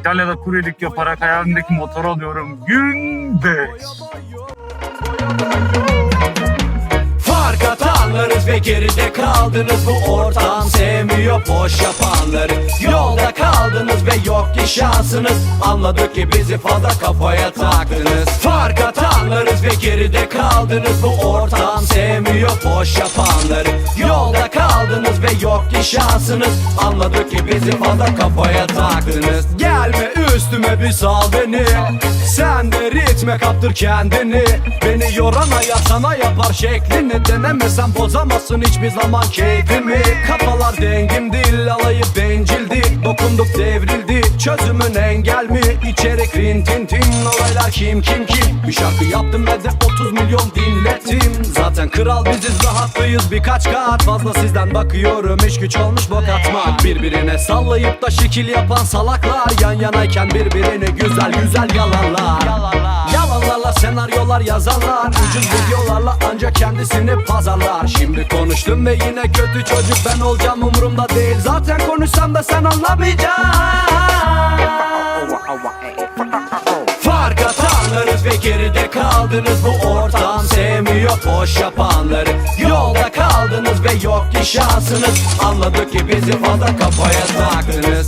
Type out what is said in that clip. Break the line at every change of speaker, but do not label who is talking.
İtalya'da kuryelik yaparak hayalimdeki motor alıyorum. Gün 5.
Fark atanlarız ve geride kaldınız. Bu ortam sevmiyor boş yapanları. Yolda kaldınız ve yok ki şansınız. Anladık ki bizi fazla kafaya taktınız. Fark atanlarız ve geride kaldınız. Bu ortam sevmiyor boş yapanları. Yolda kaldınız ve yok ki şansınız. Anladık ki bizi fazla kafaya taktınız. Gelme üstüme bir sal beni. Sen de ritme kaptır kendini. Beni yoran hayat sana yapar şeklini. Denemesen bozamazsın hiçbir zaman keyfimi. Kafalar dengim değil alayı bencildi. Dokunduk devrildi çözümün engel mi? İçerik rin tin tin. Olaylar kim kim kim? Bir şarkı yaptım ve de 30 milyon dinlettim. Zaten kral biziz rahatlıyız. Birkaç kat Fazla sizden bakıyorum. İş güç olmuş bok atmak. Birbirine sallayıp da şekil yapan salaklar. Yan yanayken birbirini güzel güzel yalanlar. Yalanlarla senaryolar yazarlar. Ucuz videolarla ancak kendisini pazarlar. Şimdi konuştum ve yine kötü çocuk. Ben olacağım umurumda değil. Zaten konuşsam da sen anlamayacaksın Fark atanlarız ve geride kaldınız. Bu ortam sevmiyor boş yapanları. Yolda kaldınız ve yok ki şansınız. Anladık ki bizi fazla kafaya taktınız